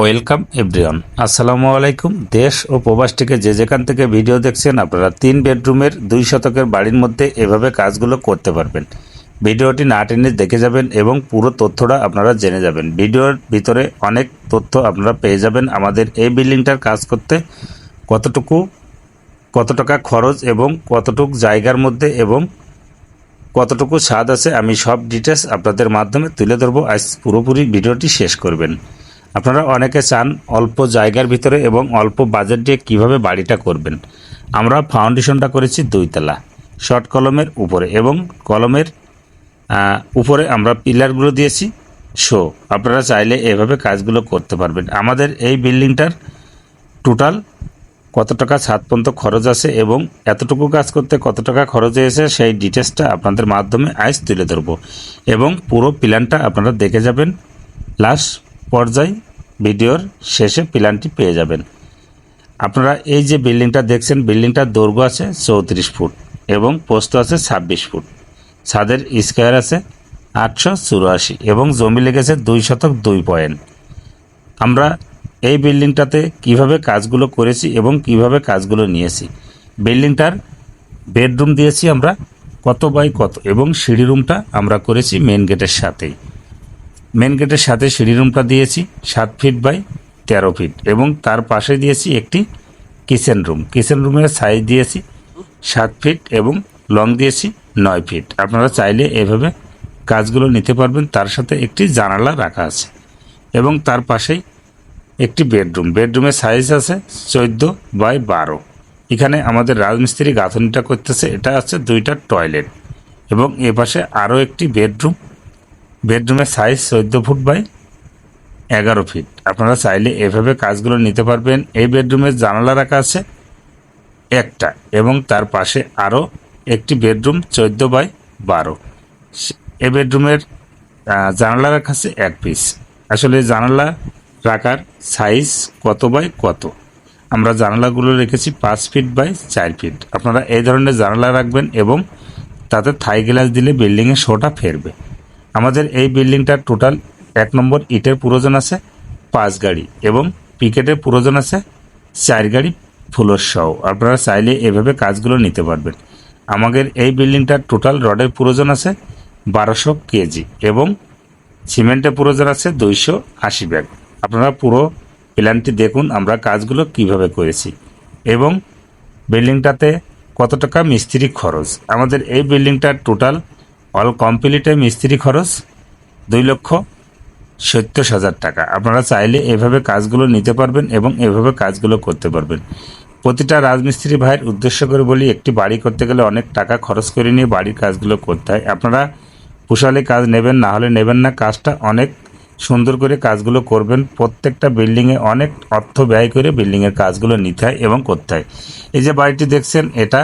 Welcome, everyone. আসসালামু আলাইকুম। দেশ ও প্রবাস থেকে যে যেখান থেকে ভিডিও দেখছেন, আপনারা তিন বেডরুমের দুই শতকের বাড়ির মধ্যে এভাবে কাজগুলো করতে পারবেন। ভিডিওটি না টেনে দেখে যাবেন এবং পুরো তথ্যটা আপনারা জেনে যাবেন। ভিডিওর ভিতরে অনেক তথ্য আপনারা পেয়ে যাবেন আমাদের এই বিল্ডিংটার কাজ করতে। কতটুকু, কত টাকা খরচ এবং কতটুকু জায়গার মধ্যে এবং কতটুকু স্বাদ আছে, আমি সব ডিটেলস আপনাদের মাধ্যমে তুলে ধরবো। আজ পুরোপুরি ভিডিওটি শেষ করবেন। আপনারা অনেকে চান অল্প জায়গার ভিতরে এবং অল্প বাজেট দিয়ে কীভাবে বাড়িটা করবেন। আমরা ফাউন্ডেশনটা করেছি দুইতলা শর্ট কলমের উপরে এবং কলমের উপরে আমরা পিলারগুলো দিয়েছি, শো। আপনারা চাইলে এভাবে কাজগুলো করতে পারবেন। আমাদের এই বিল্ডিংটার টোটাল কত টাকা ছাদ পর্যন্ত খরচ আছে এবং এতটুকু কাজ করতে কত টাকা খরচ হয়েছে সেই ডিটেলসটা আপনাদের মাধ্যমে আজ তুলে ধরবো। এবং পুরো প্ল্যানটা আপনারা দেখে যাবেন। লাস্ট পর্যায়ে ভিডিওর শেষে প্ল্যানটি পেয়ে যাবেন। আপনারা এই যে বিল্ডিংটা দেখছেন, বিল্ডিংটার দৈর্ঘ্য আছে চৌত্রিশ ফুট এবং পোস্ত আছে ছাব্বিশ ফুট। ছাদের স্কোয়ার আছে আটশো চুরাশি এবং জমি লেগেছে দুই শতক দুই পয়েন্ট। আমরা এই বিল্ডিংটাতে কীভাবে কাজগুলো করেছি এবং কীভাবে কাজগুলো নিয়েছি, বিল্ডিংটার বেডরুম দিয়েছি আমরা কত বাই কত এবং সিঁড়ি রুমটা আমরা করেছি মেন গেটের সাথেই। মেন গেটের সাথে সিঁড়ি রুমটা দিয়েছি, সাত ফিট বাই তেরো ফিট এবং তার পাশে দিয়েছি একটি কিচেন রুম কিচেন রুমের সাইজ দিয়েছি, সাত ফিট এবং লং দিয়েছি নয় ফিট আপনারা চাইলে এভাবে কাজগুলো নিতে পারবেন। তার সাথে একটি জানালা রাখা আছে এবং তার পাশেই একটি বেডরুম বেডরুমের সাইজ আছে চোদ্দ বাই বারো। এখানে আমাদের রাজমিস্ত্রি গাঁথনিটা করতেছে। এটা আছে দুইটা টয়লেট এবং এ পাশে আরও একটি বেডরুম বেডরুমের সাইজ চোদ্দ ফুট বাই এগারো ফিট আপনারা চাইলে এভাবে কাজগুলো নিতে পারবেন। এই বেডরুমের জানালা রাখা আছে একটা এবং তার পাশে আরও একটি বেডরুম চোদ্দ বাই বারো। এ বেডরুমের জানালা রাখা আছে এক পিস আসলে জানালা রাখার সাইজ কত বাই কত? আমরা জানালাগুলো রেখেছি পাঁচ ফিট বাই চার ফিট আপনারা এই ধরনের জানালা রাখবেন এবং তাতে থাই গ্লাস দিলে বিল্ডিংয়ের শোটা ফেরবে। আমাদের এই বিল্ডিংটার টোটাল এক নম্বর ইটের প্রয়োজন আছে, পাঁচ গাড়ি এবং পিকেটের প্রয়োজন আছে, চার গাড়ি ফুলোর সহ। আপনারা চাইলে এভাবে কাজগুলো নিতে পারবেন। আমাদের এই বিল্ডিংটার টোটাল রডের প্রয়োজন আছে বারোশো কেজি এবং সিমেন্টের প্রয়োজন আছে দুইশো আশি ব্যাগ। আপনারা পুরো প্ল্যানটি দেখুন, আমরা কাজগুলো কীভাবে করেছি। এবং বিল্ডিংটাতে কত টাকা মিস্ত্রি খরচ। আমাদের এই বিল্ডিংটার টোটাল অল কমপ্লিটে মিস্ত্রি খরচ দুই লক্ষ সত্তর হাজার টাকা। আপনারা চাইলে এভাবে কাজগুলো নিতে পারবেন এবং এভাবে কাজগুলো করতে পারবেন। প্রতিটা রাজমিস্ত্রি ভাইয়ের উদ্দেশ্য করে বলি, একটি বাড়ি করতে গেলে অনেক টাকা খরচ করে নিয়ে বাড়ির কাজগুলো করতে হয়। আপনারা কুশালে কাজ নেবেন, না হলে নেবেন না। কাজটা অনেক সুন্দর করে কাজগুলো করবেন। প্রত্যেকটা বিল্ডিংয়ে অনেক অর্থ ব্যয় করে বিল্ডিংয়ের কাজগুলো নিতে হয় এবং করতে হয়। এই যে বাড়িটি দেখছেন, এটা